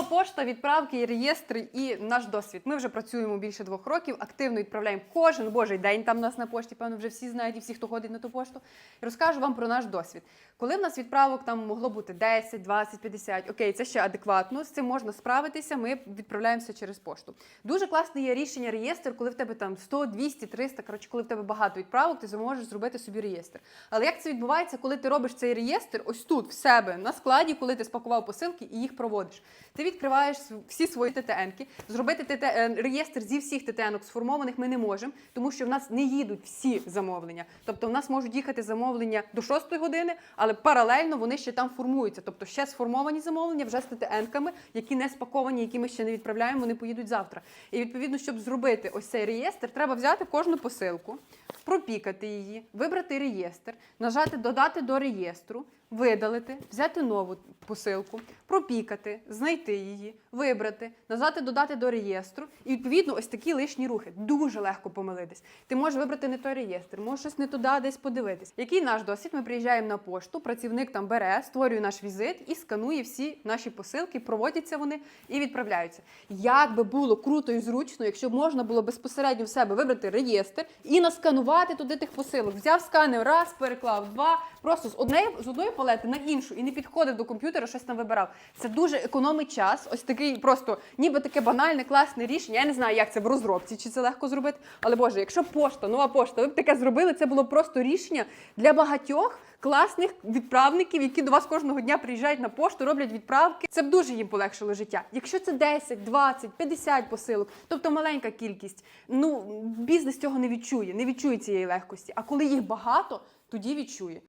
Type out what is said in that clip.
Нова пошта, відправки, реєстри і наш досвід. Ми вже працюємо більше двох років, активно відправляємо кожен божий день. Там у нас на пошті, певно, вже всі знають і всі, хто ходить на ту пошту. І розкажу вам про наш досвід. Коли в нас відправок там могло бути 10, 20, 50, окей, це ще адекватно. З цим можна справитися. Ми відправляємося через пошту. Дуже класне є рішення реєстр, коли в тебе там 100, 200, 300, коротше, коли в тебе багато відправок, ти зможеш зробити собі реєстр. Але як це відбувається, коли ти робиш цей реєстр ось тут, в себе на складі, коли ти спакував посилки і їх проводиш? Ти відкриваєш всі свої ТТНки. Зробити ТТ, е, реєстр зі всіх ТТНок сформованих ми не можемо, тому що в нас не їдуть всі замовлення. Тобто в нас можуть їхати замовлення до 6 години, але паралельно вони ще там формуються. Тобто ще сформовані замовлення вже з ТТНками, які не спаковані, які ми ще не відправляємо, вони поїдуть завтра. І відповідно, щоб зробити ось цей реєстр, треба взяти кожну посилку, пропікати її, вибрати реєстр, нажати додати до реєстру, видалити, взяти нову посилку, пропікати, знайти її, вибрати, нажати додати до реєстру. І відповідно ось такі лишні рухи. Дуже легко помилитись. Ти можеш вибрати не той реєстр, можеш щось не туди десь подивитись. Який наш досвід? Ми приїжджаємо на пошту, працівник там бере, створює наш візит і сканує всі наші посилки, проводяться вони і відправляються. Як би було круто і зручно, якщо б можна було безпосередньо в себе вибрати реєстр і насканувати туди тих посилок. Взяв сканер, раз, переклав, два, просто з однієї з одної палети на іншу і не підходив до комп'ютера, щось там вибирав. Це дуже економить час. Ось такий просто, ніби таке банальне, класне рішення. Я не знаю, як це в розробці, чи це легко зробити. Але Боже, якщо пошта, нова пошта, ви б таке зробили, це було просто рішення для багатьох. Класних відправників, які до вас кожного дня приїжджають на пошту, роблять відправки. Це б дуже їм полегшило життя. Якщо це 10, 20, 50 посилок, тобто маленька кількість, ну бізнес цього не відчує, не відчує цієї легкості. А коли їх багато, тоді відчує.